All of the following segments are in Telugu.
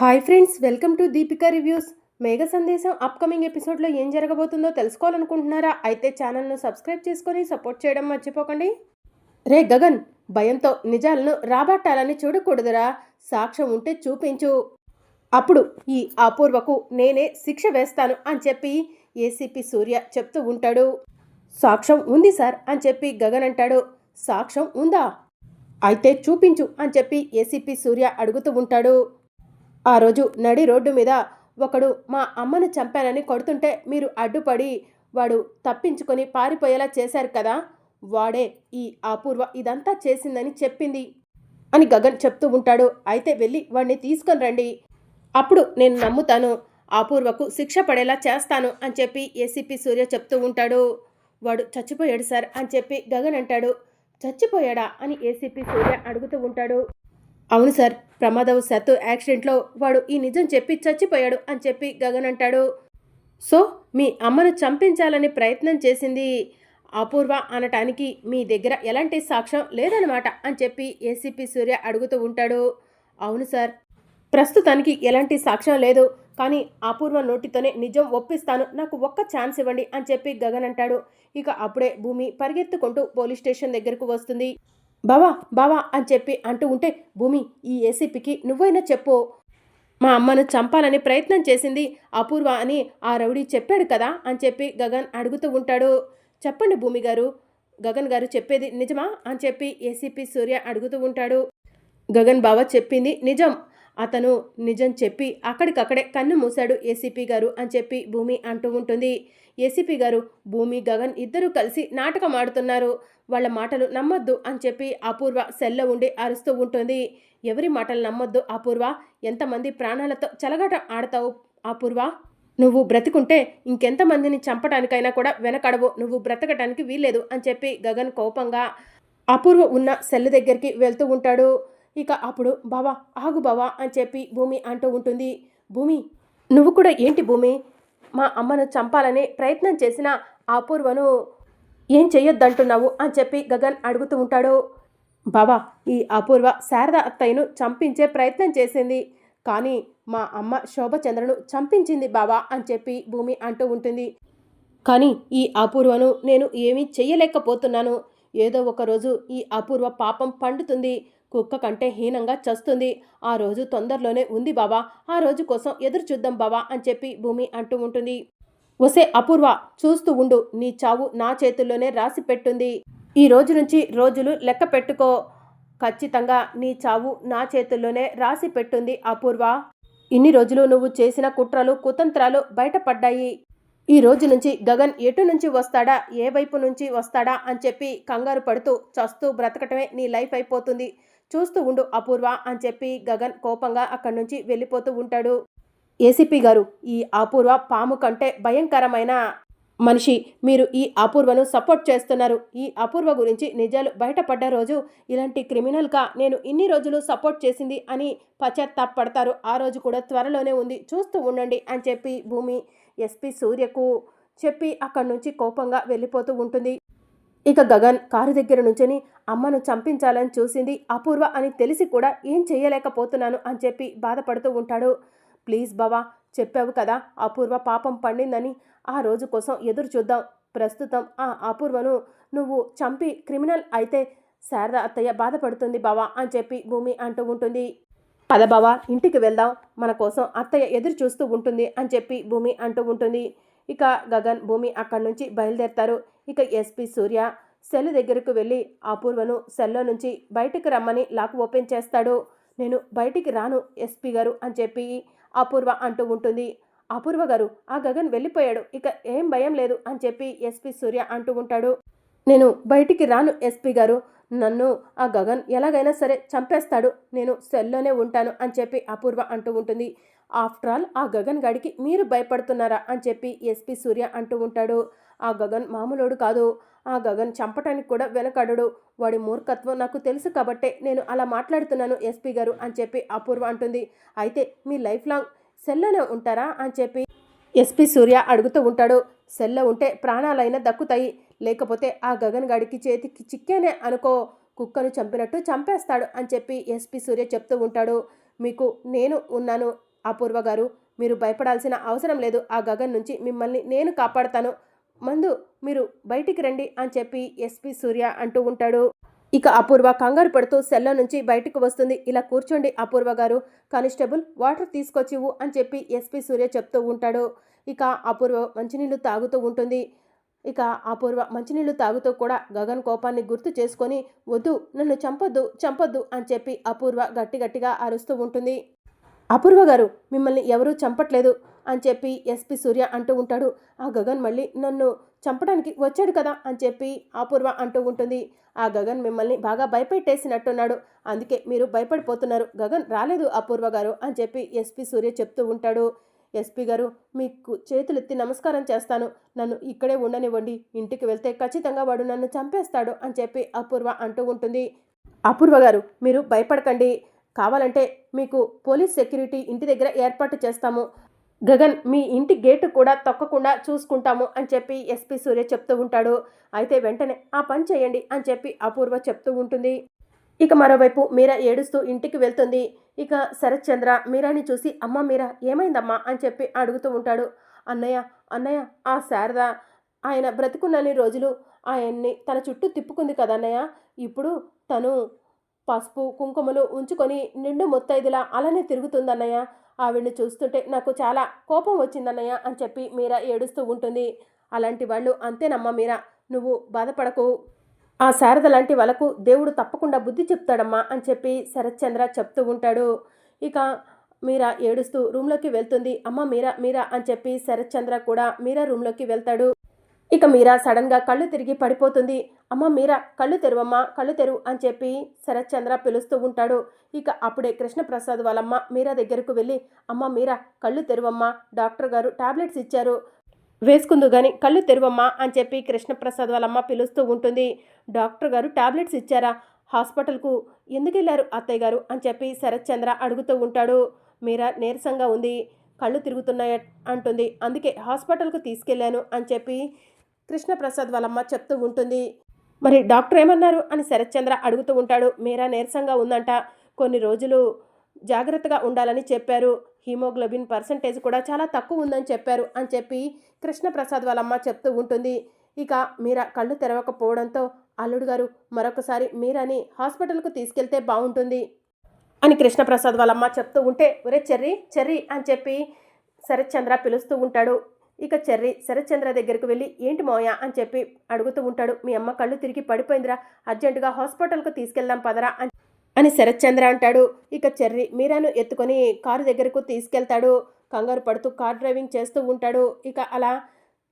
Hi friends welcome to Deepika reviews. Megha Sandesam upcoming ఎపిసోడ్లో ఏం జరగబోతుందో తెలుసుకోవాలనుకుంటున్నారా? అయితే ఛానల్ను సబ్స్క్రైబ్ చేసుకొని సపోర్ట్ చేయడం మర్చిపోకండి. రే గగన్ భయంతో నిజాలను రాబట్టాలని చూడకూడదురా. సాక్ష్యం ఉంటే చూపించు. అప్పుడు ఈ అపూర్వకు నేనే శిక్ష వేస్తాను అని చెప్పి ఏసీపీ సూర్య చెప్తూ ఉంటాడు. సాక్ష్యం ఉంది సార్ అని చెప్పి గగన్ అంటాడు. సాక్ష్యం ఉందా? అయితే చూపించు అని చెప్పి ఏసీపీ సూర్య అడుగుతూ ఉంటాడు. ఆ రోజు నడి రోడ్డు మీద ఒకడు మా అమ్మను చంపానని కొడుతుంటే మీరు అడ్డుపడి వాడు తప్పించుకొని పారిపోయేలా చేశారు కదా. వాడే ఈ అపూర్వ ఇదంతా చేసిందని చెప్పింది అని గగన్ చెప్తూ ఉంటాడు. అయితే వెళ్ళి వాడిని తీసుకొని రండి. అప్పుడు నేను నమ్ముతాను అపూర్వకు శిక్ష పడేలా చేస్తాను అని చెప్పి ఏసీపీ సూర్య చెప్తూ ఉంటాడు. వాడు చచ్చిపోయాడు సార్ అని చెప్పి గగన్ అంటాడు. చచ్చిపోయాడా అని ఏసీపీ సూర్య అడుగుతూ ఉంటాడు. అవును సార్ ప్రమాదవశాత్తు యాక్సిడెంట్లో వాడు ఈ నిజం చెప్పి చచ్చిపోయాడు అని చెప్పి గగన్ అంటాడు. సో మీ అమ్మను చంపించాలని ప్రయత్నం చేసింది అపూర్వ అనటానికి మీ దగ్గర ఎలాంటి సాక్ష్యం లేదనమాట అని చెప్పి ఏసీపీ సూర్య అడుగుతూ ఉంటాడు. అవును సార్ ప్రస్తుతానికి ఎలాంటి సాక్ష్యం లేదు కానీ అపూర్వ నోటితోనే నిజం ఒప్పిస్తాను నాకు ఒక్క ఛాన్స్ ఇవ్వండి అని చెప్పి గగన్ అంటాడు. ఇక అప్పుడే భూమి పరిగెత్తుకుంటూ పోలీస్ స్టేషన్ దగ్గరకు వస్తుంది. బావా బావా అని చెప్పి అంటూ ఉంటే భూమి ఈ ఏసీపీకి నువ్వైనా చెప్పు. మా అమ్మను చంపాలని ప్రయత్నం చేసింది అపూర్వ అని ఆ రౌడీ చెప్పాడు కదా అని చెప్పి గగన్ అడుగుతూ ఉంటాడు. చెప్పండి భూమి గారు గగన్ గారు చెప్పేది నిజమా అని చెప్పి ఏసీపీ సూర్య అడుగుతూ ఉంటాడు. గగన్ బావ చెప్పింది నిజం. అతను నిజం చెప్పి అక్కడికక్కడే కన్ను మూశాడు ఏసీపీ గారు అని చెప్పి భూమి అంటూ ఉంటుంది. ఏసీపీ గారు భూమి గగన్ ఇద్దరూ కలిసి నాటకం ఆడుతున్నారు. వాళ్ళ మాటలు నమ్మొద్దు అని చెప్పి అపూర్వ సెల్లో ఉండి అరుస్తూ ఉంటుంది. ఎవరి మాటలు నమ్మొద్దు అపూర్వ? ఎంతమంది ప్రాణాలతో చెలగాట ఆడతావు అపూర్వ? నువ్వు బ్రతికుంటే ఇంకెంతమందిని చంపడానికైనా కూడా వెనకడవు. నువ్వు బ్రతకటానికి వీల్లేదు అని చెప్పి గగన్ కోపంగా అపూర్వ ఉన్న సెల్ దగ్గరికి వెళ్తూ ఉంటాడు. ఇక అప్పుడు బావా ఆగు బావా అని చెప్పి భూమి అంటూ ఉంటుంది. భూమి నువ్వు కూడా ఏంటి భూమి? మా అమ్మను చంపాలని ప్రయత్నం చేసిన అపూర్వను ఏం చెయ్యొద్దంటున్నావు అని చెప్పి గగన్ అడుగుతూ ఉంటాడు. బావా ఈ అపూర్వ శారద అత్తయ్యను చంపించే ప్రయత్నం చేసింది. కానీ మా అమ్మ శోభచంద్రను చంపించింది బావా అని చెప్పి భూమి అంటూ ఉంటుంది. కానీ ఈ అపూర్వను నేను ఏమీ చెయ్యలేకపోతున్నాను. ఏదో ఒక రోజు ఈ అపూర్వ పాపం పండుతుంది. కుక్క కంటే హీనంగా చస్తుంది. ఆ రోజు తొందరలోనే ఉంది బావా. ఆ రోజు కోసం ఎదురు చూద్దాం బావా అని చెప్పి భూమి అంటూ ఉంటుంది. ఒసే అపూర్వ చూస్తూ ఉండు నీ చావు నా చేతుల్లోనే రాసి పెట్టుంది. ఈ రోజు నుంచి రోజులు లెక్క పెట్టుకో. ఖచ్చితంగా నీ చావు నా చేతుల్లోనే రాసి పెట్టుంది అపూర్వ. ఇన్ని రోజులు నువ్వు చేసిన కుట్రలు కుతంత్రాలు బయటపడ్డాయి. ఈ రోజు నుంచి గగన్ ఎటు నుంచి వస్తాడా ఏ వైపు నుంచి వస్తాడా అని చెప్పి కంగారు పడుతూ చస్తూ బ్రతకటమే నీ లైఫ్ అయిపోతుంది. చూస్తూ ఉండు అపూర్వ అని చెప్పి గగన్ కోపంగా అక్కడి నుంచి వెళ్ళిపోతూ ఉంటాడు. ఏసీపీ గారు ఈ అపూర్వ పాము కంటే భయంకరమైన మనిషి. మీరు ఈ అపూర్వను సపోర్ట్ చేస్తున్నారు. ఈ అపూర్వ గురించి నిజాలు బయటపడ్డ రోజు ఇలాంటి క్రిమినల్గా నేను ఇన్ని రోజులు సపోర్ట్ చేసింది అని పశ్చాత్తాపడతారు. ఆ రోజు కూడా త్వరలోనే ఉంది. చూస్తూ ఉండండి అని చెప్పి భూమి ఎస్పీ సూర్యకు చెప్పి అక్కడి నుంచి కోపంగా వెళ్ళిపోతూ ఉంటుంది. ఇక గగన్ కారు దగ్గర నుంచొని అమ్మను చంపించాలని చూసింది. అపూర్వ అని తెలిసి కూడా ఏం చేయలేకపోతున్నాను అని చెప్పి బాధపడుతూ ఉంటాడు. ప్లీజ్ బావా చెప్పావు కదా అపూర్వ పాపం పండిందని. ఆ రోజు కోసం ఎదురు చూద్దాం. ప్రస్తుతం ఆ అపూర్వను నువ్వు చంపి క్రిమినల్ అయితే శారద అత్తయ్య బాధపడుతుంది బావా అని చెప్పి భూమి అంటూ ఉంటుంది. పద బావా ఇంటికి వెళ్దాం. మన కోసం అత్తయ్య ఎదురు చూస్తూ ఉంటుంది అని చెప్పి భూమి అంటూ ఉంటుంది. ఇక గగన్ భూమి అక్కడి నుంచి బయలుదేరతారు. ఇక ఎస్పీ సూర్య సెల్ దగ్గరకు వెళ్ళి అపూర్వను సెల్లో నుంచి బయటికి రమ్మని లాక్ ఓపెన్ చేస్తాడు. నేను బయటికి రాను ఎస్పీ గారు అని చెప్పి అపూర్వ అంటూ ఉంటుంది. అపూర్వ గారు ఆ గగన్ వెళ్ళిపోయాడు. ఇక ఏం భయం లేదు అని చెప్పి ఎస్పీ సూర్య అంటూ ఉంటాడు. నేను బయటికి రాను ఎస్పీ గారు. నన్ను ఆ గగన్ ఎలాగైనా సరే చంపేస్తాడు. నేను సెల్లోనే ఉంటాను అని చెప్పి అపూర్వ అంటూ ఉంటుంది. ఆఫ్టర్ ఆల్ ఆ గగన్ గాడికి మీరు భయపడుతున్నారా అని చెప్పి ఎస్పీ సూర్య అంటూ ఉంటాడు. ఆ గగన్ మామూలోడు కాదు. ఆ గగన్ చంపటానికి కూడా వెనకడడు. వాడి మూర్ఖత్వం నాకు తెలుసు కాబట్టే నేను అలా మాట్లాడుతున్నాను ఎస్పీ గారు అని చెప్పి అపూర్వ అంటుంది. అయితే మీ లైఫ్ లాంగ్ సెల్లోనే ఉంటారా అని చెప్పి ఎస్పీ సూర్య అడుగుతూ ఉంటాడు. సెల్లో ఉంటే ప్రాణాలైనా దక్కుతాయి. లేకపోతే ఆ గగన్ గాడికి చేతికి చిక్కేనే అనుకో. కుక్కను చంపినట్టు చంపేస్తాడు అని చెప్పి ఎస్పీ సూర్య చెప్తూ ఉంటాడు. మీకు నేను ఉన్నాను అపూర్వ గారు. మీరు భయపడాల్సిన అవసరం లేదు. ఆ గగన్ నుంచి మిమ్మల్ని నేను కాపాడతాను. మందు మీరు బయటికి రండి అని చెప్పి ఎస్పి సూర్య అంటూ ఉంటాడు. ఇక అపూర్వ కంగారు పడుతూ సెల్లో నుంచి బయటకు వస్తుంది. ఇలా కూర్చోండి అపూర్వ గారు. కానిస్టేబుల్ వాటర్ తీసుకొచ్చివు అని చెప్పి ఎస్పి సూర్య చెప్తూ ఉంటాడు. ఇక అపూర్వ మంచినీళ్ళు తాగుతూ ఉంటుంది. ఇక అపూర్వ మంచినీళ్ళు తాగుతూ కూడా గగన్ కోపాన్ని గుర్తు చేసుకొని వద్దు నన్ను చంపొద్దు చంపొద్దు అని చెప్పి అపూర్వ గట్టి గట్టిగా అరుస్తూ ఉంటుంది. అపూర్వ గారు మిమ్మల్ని ఎవరూ చంపట్లేదు. అని చెప్పి ఎస్పి సూర్య అంటూ ఉంటాడు. ఆ గగన్ మళ్ళీ నన్ను చంపడానికి వచ్చాడు కదా అని చెప్పి అపూర్వ అంటూ ఉంటుంది. ఆ గగన్ మిమ్మల్ని బాగా భయపెట్టేసినట్టున్నాడు. అందుకే మీరు భయపడిపోతున్నారు. గగన్ రాలేదు అపూర్వ గారు అని చెప్పి ఎస్పి సూర్య చెప్తూ ఉంటాడు. ఎస్పీ గారు మీకు చేతులెత్తి నమస్కారం చేస్తాను. నన్ను ఇక్కడే ఉండనివ్వండి. ఇంటికి వెళ్తే ఖచ్చితంగా వాడు నన్ను చంపేస్తాడు అని చెప్పి అపూర్వ అంటూ ఉంటుంది. అపూర్వ గారు మీరు భయపడకండి. కావాలంటే మీకు పోలీస్ సెక్యూరిటీ ఇంటి దగ్గర ఏర్పాటు చేస్తాము. గగన్ మీ ఇంటి గేటు కూడా తొక్కకుండా చూసుకుంటాము అని చెప్పి ఎస్పీ సూర్య చెప్తూ ఉంటాడు. అయితే వెంటనే ఆ పని చేయండి అని చెప్పి అపూర్వ చెప్తూ ఉంటుంది. ఇక మరోవైపు మీరా ఏడుస్తూ ఇంటికి వెళ్తుంది. ఇక శరత్ చంద్ర మీరాని చూసి అమ్మ మీరా ఏమైందమ్మా? అని చెప్పి అడుగుతూ ఉంటాడు. అన్నయ్య అన్నయ్య ఆ శారద ఆయన బ్రతికున్నన్ని రోజులు ఆయన్ని తన చుట్టూ తిప్పుకుంది కదా అన్నయ్య. ఇప్పుడు తను పసుపు కుంకుమలు ఉంచుకొని నిండు ముత్తైదులా అలానే తిరుగుతుందన్నయ్య. ఆవిడ్ని చూస్తుంటే నాకు చాలా కోపం వచ్చిందన్నయ్య అని చెప్పి మీరా ఏడుస్తూ ఉంటుంది. అలాంటి వాళ్ళు అంతేనమ్మా మీరా. నువ్వు బాధపడకు. ఆ శారద లాంటి వాళ్ళకు దేవుడు తప్పకుండా బుద్ధి చెప్తాడమ్మా అని చెప్పి శరత్చంద్ర చెప్తూ ఉంటాడు. ఇక మీరా ఏడుస్తూ రూమ్లోకి వెళ్తుంది. అమ్మ మీరా మీరా అని చెప్పి శరత్చంద్ర కూడా మీరా రూమ్లోకి వెళ్తాడు. ఇక మీరా సడన్గా కళ్ళు తిరిగి పడిపోతుంది. అమ్మ మీరా కళ్ళు తెరువమ్మా కళ్ళు తెరువు అని చెప్పి శరత్చంద్ర పిలుస్తూ ఉంటాడు. ఇక అప్పుడే కృష్ణప్రసాద్ వాళ్ళమ్మ మీరా దగ్గరకు వెళ్ళి అమ్మ మీరా కళ్ళు తెరువమ్మా డాక్టర్ గారు టాబ్లెట్స్ ఇచ్చారు. వేసుకుందు గాని కళ్ళు తెరువమ్మా అని చెప్పి కృష్ణప్రసాద్ వాళ్ళమ్మ పిలుస్తూ ఉంటుంది. డాక్టర్ గారు టాబ్లెట్స్ ఇచ్చారా? హాస్పిటల్కు ఎందుకు వెళ్ళారు అత్తయ్య గారు అని చెప్పి శరత్చంద్ర అడుగుతూ ఉంటాడు. మీరా నీరసంగా ఉంది కళ్ళు తిరుగుతున్నాయి అంటుంది. అందుకే హాస్పిటల్కు తీసుకెళ్ళాను అని చెప్పి కృష్ణప్రసాద్ వాళ్ళమ్మ చెప్తూ ఉంటుంది. మరి డాక్టర్ ఏమన్నారు అని శరత్చంద్ర అడుగుతూ ఉంటాడు. మీరా నీరసంగా ఉందంట. కొన్ని రోజులు జాగ్రత్తగా ఉండాలని చెప్పారు. హీమోగ్లోబిన్ పర్సంటేజ్ కూడా చాలా తక్కువ ఉందని చెప్పారు అని చెప్పి కృష్ణప్రసాద్ వాళ్ళమ్మ చెప్తూ ఉంటుంది. ఇక మీరా కళ్ళు తెరవకపోవడంతో అల్లుడు గారు మరొకసారి మీరాని హాస్పిటల్కు తీసుకెళ్తే బాగుంటుంది అని కృష్ణప్రసాద్ వాళ్ళమ్మ చెప్తూ ఉంటే ఒరే చెర్రీ చెర్రీ అని చెప్పి శరత్చంద్ర పిలుస్తూ ఉంటాడు. ఇక చెర్రి శరత్చంద్ర దగ్గరికి వెళ్ళి ఏంటి మోయ అని చెప్పి అడుగుతూ ఉంటాడు. మీ అమ్మ కళ్ళు తిరిగి పడిపోయిందిరా. అర్జెంటుగా హాస్పిటల్కు తీసుకెళ్దాం పదరా అని అని శరత్చంద్ర అంటాడు. ఇక చెర్రి మీరాను ఎత్తుకొని కారు దగ్గరకు తీసుకెళ్తాడు. కంగారు పడుతూ కార్ డ్రైవింగ్ చేస్తూ ఉంటాడు. ఇక అలా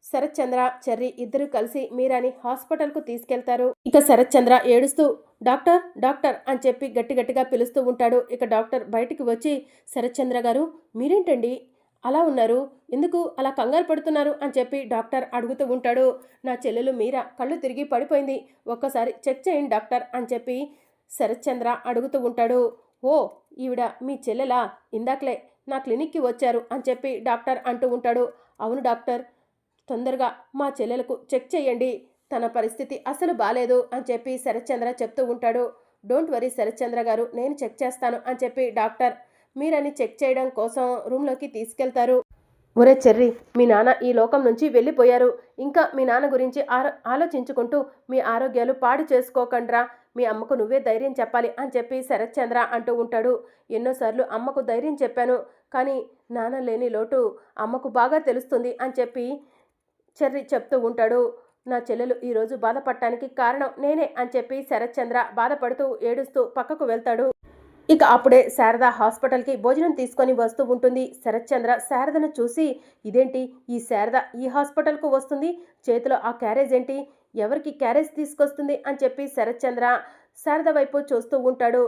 శరత్చంద్ర చెర్రి ఇద్దరు కలిసి మీరాని హాస్పిటల్కు తీసుకెళ్తారు. ఇక శరత్చంద్ర ఏడుస్తూ డాక్టర్ డాక్టర్ అని చెప్పి గట్టి గట్టిగా పిలుస్తూ ఉంటాడు. ఇక డాక్టర్ బయటికి వచ్చి శరత్చంద్ర గారు మీరేంటండి? అలా ఉన్నారు. ఎందుకు అలా కంగారు పడుతున్నారు అని చెప్పి డాక్టర్ అడుగుతూ ఉంటాడు. నా చెల్లెలు మీరా కళ్ళు తిరిగి పడిపోయింది. ఒక్కసారి చెక్ చేయండి డాక్టర్ అని చెప్పి శరత్చంద్ర అడుగుతూ ఉంటాడు. ఓ ఈవిడ మీ చెల్లెలా? ఇందాకలే నా క్లినిక్కి వచ్చారు అని చెప్పి డాక్టర్ అంటూ ఉంటాడు. అవును డాక్టర్ తొందరగా మా చెల్లెలకు చెక్ చేయండి. తన పరిస్థితి అసలు బాలేదు అని చెప్పి శరత్చంద్ర చెప్తూ ఉంటాడు. డోంట్ వరీ శరత్చంద్ర గారు నేను చెక్ చేస్తాను అని చెప్పి డాక్టర్ మీరని చెక్ చేయడం కోసం రూమ్లోకి తీసుకెళ్తారు. ఒరే చెర్రీ మీ నాన్న ఈ లోకం నుంచి వెళ్ళిపోయారు. ఇంకా మీ నాన్న గురించి ఆలోచించుకుంటూ మీ ఆరోగ్యాలు పాడు చేసుకోకండ్రా. మీ అమ్మకు నువ్వే ధైర్యం చెప్పాలి అని చెప్పి శరత్చంద్ర అంటూ ఉంటాడు. ఎన్నోసార్లు అమ్మకు ధైర్యం చెప్పాను కానీ నాన్న లేని లోటు అమ్మకు బాగా తెలుస్తుంది అని చెప్పి చెర్రి చెప్తూ ఉంటాడు. నా చెల్లెలు ఈరోజు బాధపడటానికి కారణం నేనే అని చెప్పి శరత్చంద్ర బాధపడుతూ ఏడుస్తూ పక్కకు వెళ్తాడు. ఇక అప్పుడే శారద హాస్పిటల్కి భోజనం తీసుకొని వస్తూ ఉంటుంది. శరత్చంద్ర శారదను చూసి ఇదేంటి? ఈ శారద ఈ హాస్పిటల్కు వస్తుంది? చేతిలో ఆ క్యారేజ్ ఏంటి? ఎవరికి క్యారేజ్ తీసుకొస్తుంది? అని చెప్పి శరత్చంద్ర శారద వైపు చూస్తూ ఉంటాడు.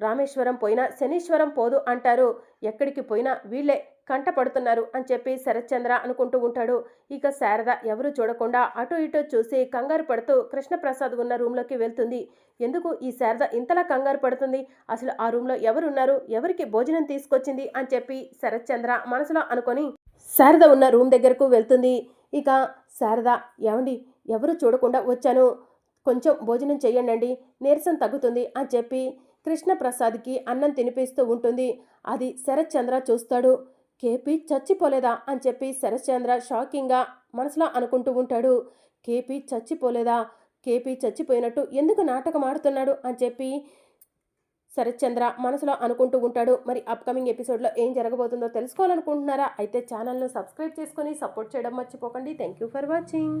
రామేశ్వరం పోయినా శనీశ్వరం పోదు అంటారు. ఎక్కడికి పోయినా వీళ్ళే కంట పడుతున్నారు అని చెప్పి శరత్చంద్ర అనుకుంటూ ఉంటాడు. ఇక శారద ఎవరు చూడకుండా అటు ఇటు చూసి కంగారు పడుతూ కృష్ణప్రసాద్ ఉన్న రూమ్లోకి వెళ్తుంది. ఎందుకు ఈ శారద ఇంతలా కంగారు పడుతుంది? అసలు ఆ రూమ్లో ఎవరున్నారు? ఎవరికి భోజనం తీసుకొచ్చింది? అని చెప్పి శరత్చంద్ర మనసులో అనుకొని శారద ఉన్న రూమ్ దగ్గరకు వెళ్తుంది. ఇక శారద ఏమండి ఎవరు చూడకుండా వచ్చాను. కొంచెం భోజనం చేయండి నీరసం తగ్గుతుంది అని చెప్పి కృష్ణప్రసాద్కి అన్నం తినిపిస్తూ ఉంటుంది. అది శరత్చంద్ర చూస్తాడు. కేపీ చచ్చిపోలేదా అని చెప్పి శరశ్చంద్ర షాకింగ్గా మనసులో అనుకుంటూ ఉంటాడు. కేపీ చచ్చిపోలేదా? కేపీ చచ్చిపోయినట్టు ఎందుకు నాటకం ఆడుతున్నాడు? అని చెప్పి శరశ్చంద్ర మనసులో అనుకుంటూ ఉంటాడు. మరి అప్కమింగ్ ఎపిసోడ్లో ఏం జరగబోతుందో తెలుసుకోవాలనుకుంటున్నారా? అయితే ఛానల్ను సబ్స్క్రైబ్ చేసుకొని సపోర్ట్ చేయడం మర్చిపోకండి. Thank you for watching